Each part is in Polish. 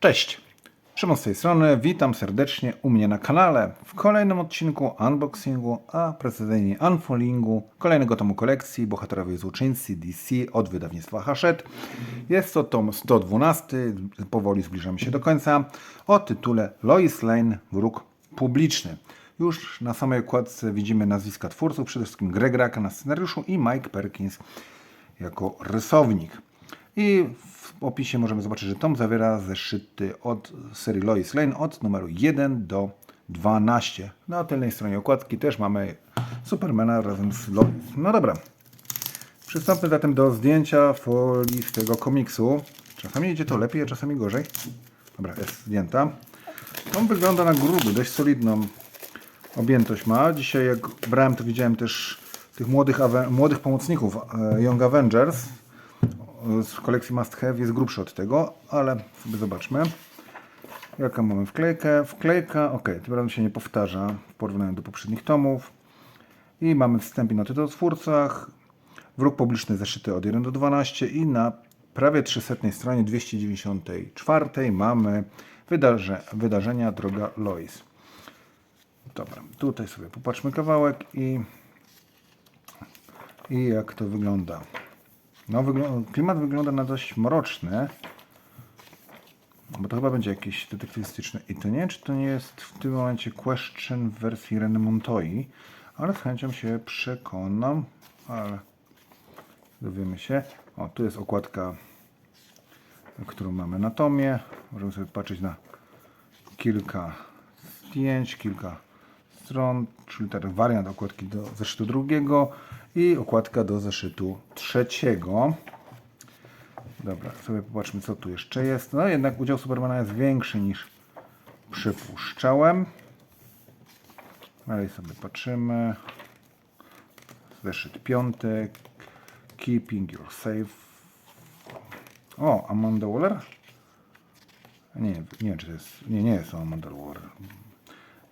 Cześć! Szymon z tej strony, witam serdecznie u mnie na kanale w kolejnym odcinku unboxingu, a precyzyjnie unfollingu kolejnego tomu kolekcji Bohaterowie Złoczyńcy DC od wydawnictwa Hachette. Jest to tom 112, powoli zbliżamy się do końca, o tytule Lois Lane, wróg publiczny. Już na samej okładce widzimy nazwiska twórców, przede wszystkim Greg Raka na scenariuszu i Mike Perkins jako rysownik. I w opisie możemy zobaczyć, że tom zawiera zeszyty od serii Lois Lane od numeru 1 do 12. Na tylnej stronie okładki też mamy Supermana razem z Lois. No dobra. Przystąpmy zatem do zdjęcia folii z tego komiksu. Czasami idzie to lepiej, a czasami gorzej. Dobra, jest zdjęta. On wygląda na gruby, dość solidną objętość ma. Dzisiaj jak brałem, to widziałem też tych młodych, młodych pomocników e, Young Avengers z kolekcji Must Have jest grubszy od tego, ale sobie zobaczmy. Jaką mamy wklejkę? Wklejka, ok, tym razem się nie powtarza w porównaniu do poprzednich tomów. I mamy wstęp i noty o twórcach. Wróg publiczny zeszyty od 1 do 12 i na prawie 300 stronie 294 mamy wydarze, wydarzenia Droga Lois. Dobra, tutaj sobie popatrzmy kawałek i, i jak to wygląda. No, wyglą- klimat wygląda na dość mroczny, bo to chyba będzie jakieś detektywistyczne. I to nie wiem, czy to nie jest w tym momencie question w wersji Reny Montoi, ale z chęcią się przekonam, ale dowiemy się. O, tu jest okładka, którą mamy na tomie. Możemy sobie patrzeć na kilka zdjęć, kilka stron, czyli ten wariant okładki do zeszytu drugiego i okładka do zeszytu trzeciego. Dobra, sobie popatrzmy, co tu jeszcze jest. No jednak udział Supermana jest większy niż przypuszczałem. Dalej sobie patrzymy. Zeszyt piąty. Keeping your safe. O, Amanda Waller? Nie, nie wiem, czy to jest. Nie, nie jest to Amanda Waller.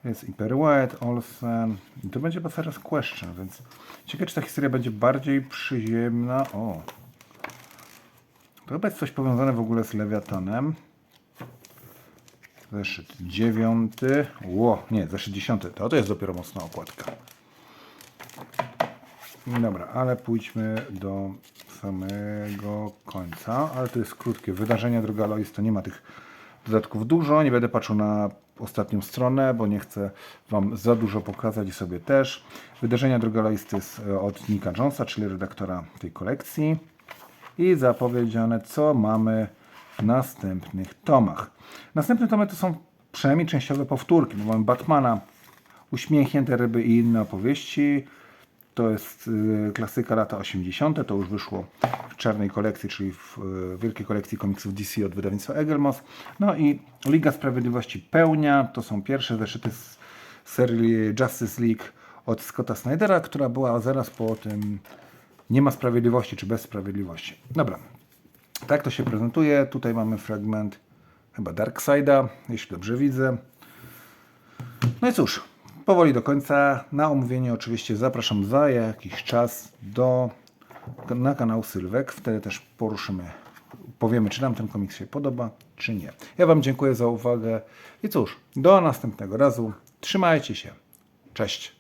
Jest White, Olsen. I to będzie teraz question, więc ciekawe, czy ta historia będzie bardziej przyziemna. O. To chyba jest coś powiązane w ogóle z Lewiatanem. Zeszyt dziewiąty. Ło, nie, zeszyt dziesiąty. To, to jest dopiero mocna okładka. Dobra, ale pójdźmy do samego końca. Ale to jest krótkie. Wydarzenia droga Lois to nie ma tych dodatków dużo. Nie będę patrzył na ostatnią stronę, bo nie chcę Wam za dużo pokazać i sobie też. Wydarzenia jest e, od Nika Jonesa, czyli redaktora tej kolekcji. I zapowiedziane, co mamy w następnych tomach. Następne tomy to są przynajmniej częściowe powtórki, mamy Batmana, Uśmiechnięte ryby i inne opowieści. To jest y, klasyka lata 80. To już wyszło w czarnej kolekcji, czyli w y, wielkiej kolekcji komiksów DC od wydawnictwa Egelmos. No i Liga Sprawiedliwości Pełnia. To są pierwsze zeszyty z serii Justice League od Scotta Snydera, która była zaraz po tym Nie ma sprawiedliwości, czy bez sprawiedliwości. Dobra. Tak to się prezentuje. Tutaj mamy fragment chyba Darkseida, jeśli dobrze widzę. No i cóż, powoli do końca. Na omówienie oczywiście zapraszam za jakiś czas do, na kanał Sylwek. Wtedy też poruszymy, powiemy, czy nam ten komiks się podoba, czy nie. Ja Wam dziękuję za uwagę i cóż, do następnego razu. Trzymajcie się. Cześć.